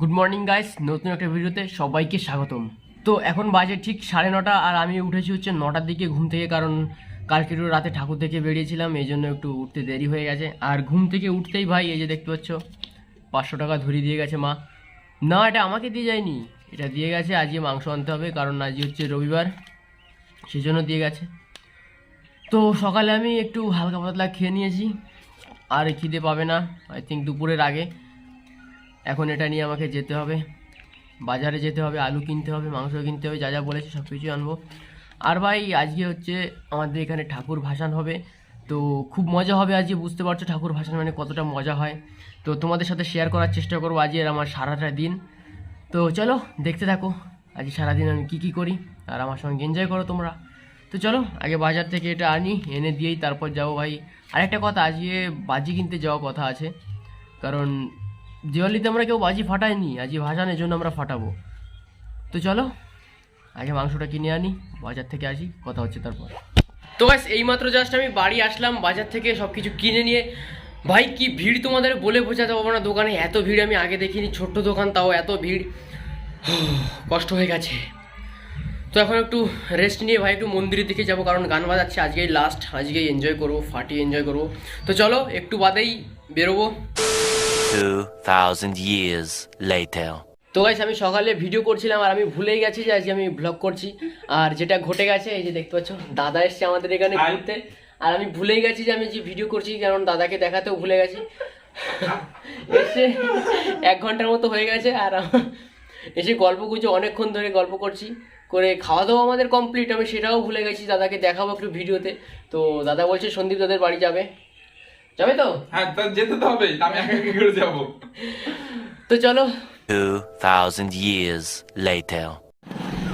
Good morning guys নতুন একটা ভিডিওতে সবাইকে স্বাগতম। তো এখন বাজে ঠিক সাড়ে নটা, আর আমি উঠেছি হচ্ছে নটার দিকে ঘুম থেকে, কারণ কালকে একটু রাতে ঠাকুর থেকে বেরিয়েছিলাম, এই জন্য একটু উঠতে দেরি হয়ে গেছে। আর ঘুম থেকে উঠতেই ভাই, এই যে দেখতে পাচ্ছ, পাঁচশো টাকা ধরিয়ে দিয়ে গেছে মা। না, এটা আমাকে দিয়ে যায়নি। এটা দিয়ে গেছে, আজকে মাংস আনতে হবে, কারণ আজকে হচ্ছে রবিবার সেই জন্য দিয়ে গেছে। তো সকালে আমি একটু হালকা পাতলা খেয়ে নিয়েছি, আর খিদে পাবে না আই থিঙ্ক দুপুরের আগে। এখন এটা নিয়ে আমাকে যেতে হবে। বাজারে যেতে হবে, আলু কিনতে হবে, মাংস কিনতে হবে, যা যা বলেছে সব কিছুই আনব। আর ভাই, আজকে হচ্ছে আমাদের এখানে ঠাকুর ভাসান হবে। তো খুব মজা হবে আজকে, বুঝতে পারছ ঠাকুর ভাসান মানে কতটা মজা হয়। তো তোমাদের সাথে শেয়ার করার চেষ্টা করব আজকের আমার সারাটা দিন। তো চলো, দেখতে থাকো। আজ সারাদিন আমি কী কী করি, আর আমার সঙ্গে এনজয় করো তোমরা। তো চলো, আগে বাজার থেকে এটা আনি, এনে দিয়েই তারপর যাব ভাই। আরেকটা কথা, আজকে বাজি কিনতে যাওয়া কথা আছে। কারণ দিওয়ালিতে আমরা কেউ বাজি ফাটাইনি আজকে ভাসানের জন্য আমরা ফাটাবো। তো চলো, আগে মাংসটা কিনে আনি, বাজার থেকে আসি, কথা হচ্ছে তারপর। তো ব্যাস এইমাত্র জাস্ট আমি বাড়ি আসলাম, বাজার থেকে সব কিছু কিনে নিয়ে। ভাই, কি ভিড় তোমাদের বলে বোঝাতে পারব না, দোকানে এত ভিড় আমি আগে দেখিনি, ছোট্ট দোকান তাও এত ভিড়। কষ্ট হয়ে গেছে। তো এখন একটু রেস্ট নিয়ে ভাই, একটু মন্দিরের দিকে যাব, কারণ গান বাজাচ্ছে, আজকেই লাস্ট আজকেই এনজয় করব ফাটিয়ে এনজয় করব। তো চলো, একটু বাদেই বেরোবো। 2,000 years later. তো গাইস আমি সকালে ভিডিও করছিলাম আর আমি ভুলেই গেছি যে আজকে আমি ব্লগ করছি। আর যেটা ঘটে গেছে এই যে দেখতে পাচ্ছ দাদা এসছে আমাদের এখানে ঘুরতে। আর আমি ভুলেই গেছি যে আমি যে ভিডিও করছি কারণ দাদাকে দেখাতেও ভুলে গেছি। এসে এক ঘণ্টার মতো হয়ে গেছে আর এসে গল্প করছি অনেকক্ষণ ধরে গল্প করছি। করে খাওয়া দাওয়া আমাদের কমপ্লিট আমি সেটাও ভুলে গেছি দাদাকে দেখাবো একটু ভিডিওতে তো দাদা বলছে সন্দীপ দাদের বাড়ি যাবে। যাবে তো? হ্যাঁ তা যেতে তো হবে আমি একা একা করে যাব। তো চলো। 2,000 years later.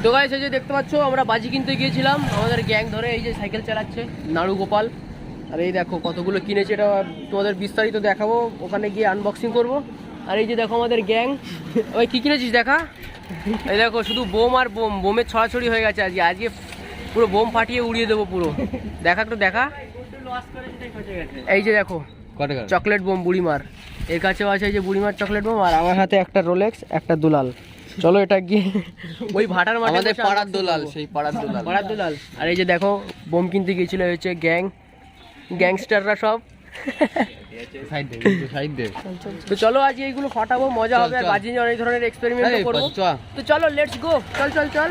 তো গাইস এই যে দেখতে পাচ্ছ আমরা বাজি কিনতে গিয়েছিলাম। আমাদের গ্যাং ধরে এই যে সাইকেল চালাচ্ছে নাড়ু গোপাল। আর এই দেখো কতগুলো কিনেছে এটা তোমাদের বিস্তারিত দেখাবো। ওখানে গিয়ে আনবক্সিং করব। আর এই যে দেখো আমাদের গ্যাং ওই কি কিনেছিস দেখা? এই দেখো শুধু বোম আর বোম। বোমের ছড়াছড়ি হয়ে গেছে আজকে। আজকে পুরো বোম ফাটিয়ে উড়িয়ে দেবো পুরো। দেখা একটু দেখা। এই যে দেখো চকলেট বোম বুড়িমার এর কাছেও আছে এই যে বুড়িমার চকলেট বোম আর আমার হাতে একটা রোলেক্স একটা দুলাল। চলো এটা গিয়ে ওই ভাটার মাঠে আমাদের পাড়ার দোলাল সেই পাড়ার দোলাল। পাড়ার দুলাল। আর এই যে দেখো বোম কিনতে গিয়েছিল হচ্ছে গ্যাং গ্যাংস্টাররা সব। সাইড দে সাইড দে। তো চলো আজ এইগুলো ফাটাবো মজা হবে আর বাজি অনেক ধরনের এক্সপেরিমেন্ট করব। তো চলো লেটস গো চল চল চল।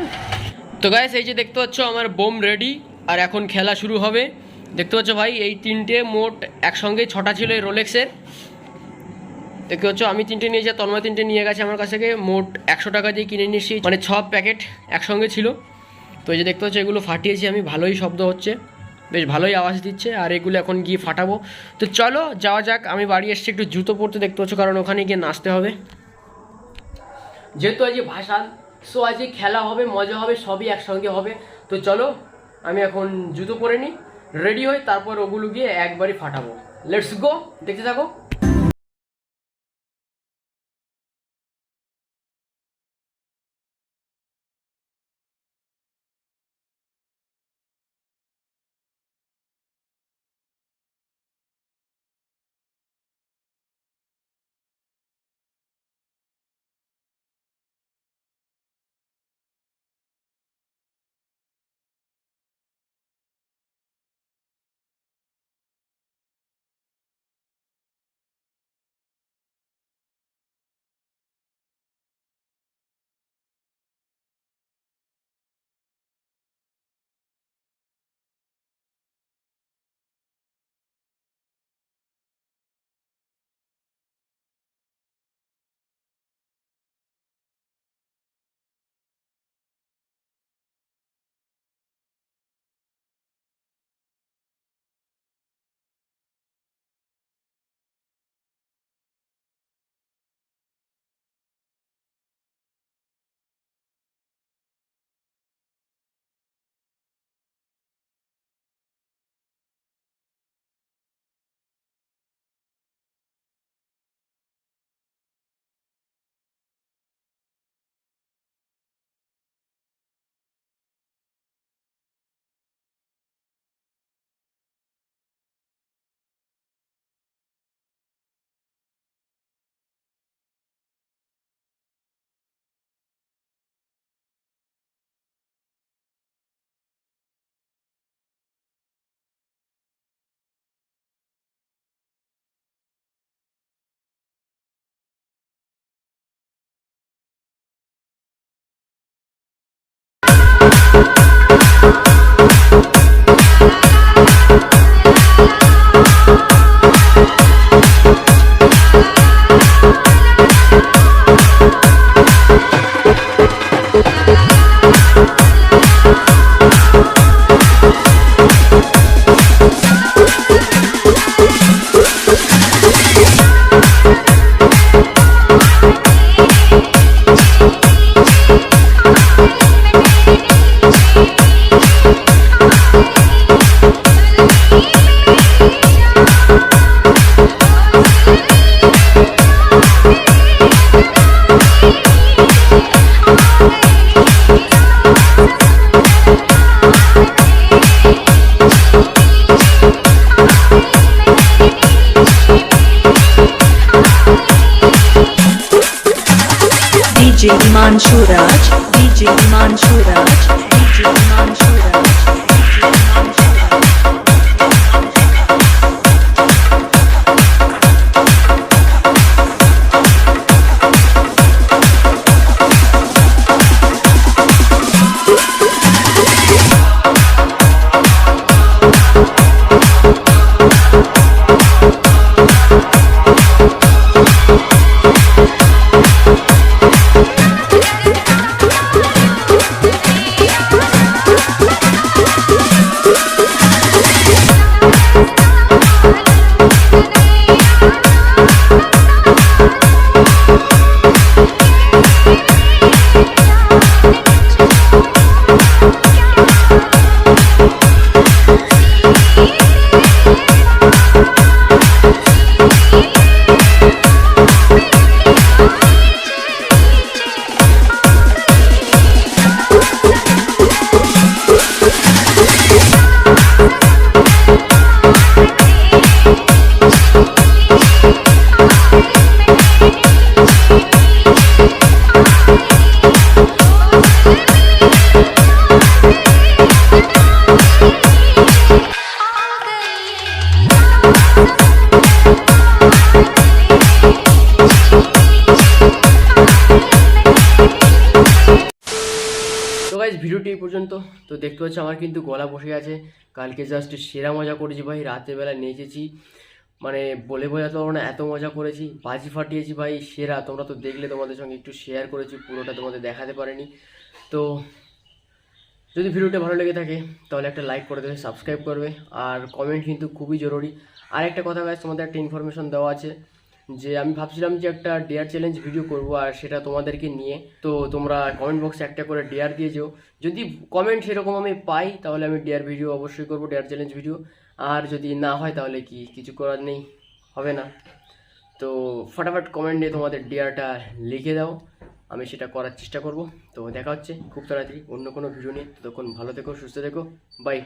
তো গাইস এই যে দেখতে পাচ্ছ আমার বোম রেডি আর এখন খেলা শুরু হবে। দেখতে পাচ্ছ ভাই, এই তিনটে মোট একসঙ্গে ছটা ছিল এই রোলেক্সের দেখতে পাচ্ছ, আমি তিনটে নিয়ে যাই তন্ময় তিনটে নিয়ে গেছে আমার কাছ থেকে। মোট একশো টাকা দিয়ে কিনে নিয়েছি মানে ছ প্যাকেট একসঙ্গে ছিল। তো এই যে দেখতে পাচ্ছ, এগুলো ফাটিয়েছি আমি, ভালোই শব্দ হচ্ছে। বেশ ভালোই আওয়াজ দিচ্ছে, আর এগুলো এখন গিয়ে ফাটাবো। তো চলো, যাওয়া যাক, আমি বাড়ি এসেছি একটু জুতো পরতে, দেখতে পাচ্ছ, কারণ ওখানে গিয়ে নাচতে হবে। যেহেতু আজকে ভাষা সো আজকে খেলা হবে, মজা হবে, সবই একসঙ্গে হবে। তো চলো, আমি এখন জুতো পরে নিই। রেডি হই তারপর ওগুলো গিয়ে একবারই ফাটাবো। লেটস গো দেখতে থাকো। DJ Manchuraj, DJ Manchuraj, DJ Manchuraj. Guys ভিডিওটি এই পর্যন্ত। তো দেখতে পাচ্ছি, আমার কিন্তু গলা বসে আছে কালকে জাস্ট সেরা মজা করেছি ভাই, রাতের বেলা নেচেছি। মানে বলে বোঝাতে পারব না, এত মজা করেছি। বাজি ফাটিয়েছি ভাই, সেরা। তোমরা তো দেখলে তোমাদের সঙ্গে একটু শেয়ার করেছি, পুরোটা তোমাদের দেখাতে পারিনি। তো যদি ভিডিওটা ভালো লেগে থাকে, তাহলে একটা লাইক করে দেবে সাবস্ক্রাইব করবে। আর কমেন্ট কিন্তু খুবই জরুরি। আর একটা কথা গাইজ তোমাদের একটা ইনফরমেশন দেওয়া আছে। যে আমি ভাবছিলাম যে একটা ডেয়ার চ্যালেঞ্জ ভিডিও করব আর সেটা তোমাদেরকে নিয়ে। তো তোমরা কমেন্ট বক্সে একটা করে ডেয়ার দিয়ে যেও। যদি কমেন্ট সেরকম আমি পাই, তাহলে আমি ডেয়ার ভিডিও অবশ্যই করব ডেয়ার চ্যালেঞ্জ ভিডিও আর যদি না হয়, তাহলে কি কিছু করার নেই, হবে না। তো ফটাফট কমেন্টে তোমাদের ডেয়ারটা লিখে দাও। আমি সেটা করার চেষ্টা করব। তো দেখা হচ্ছে খুব তাড়াতাড়ি অন্য কোনো ভিডিও নিয়ে। ততক্ষণ ভালো থেকো, সুস্থ থেকো। বাই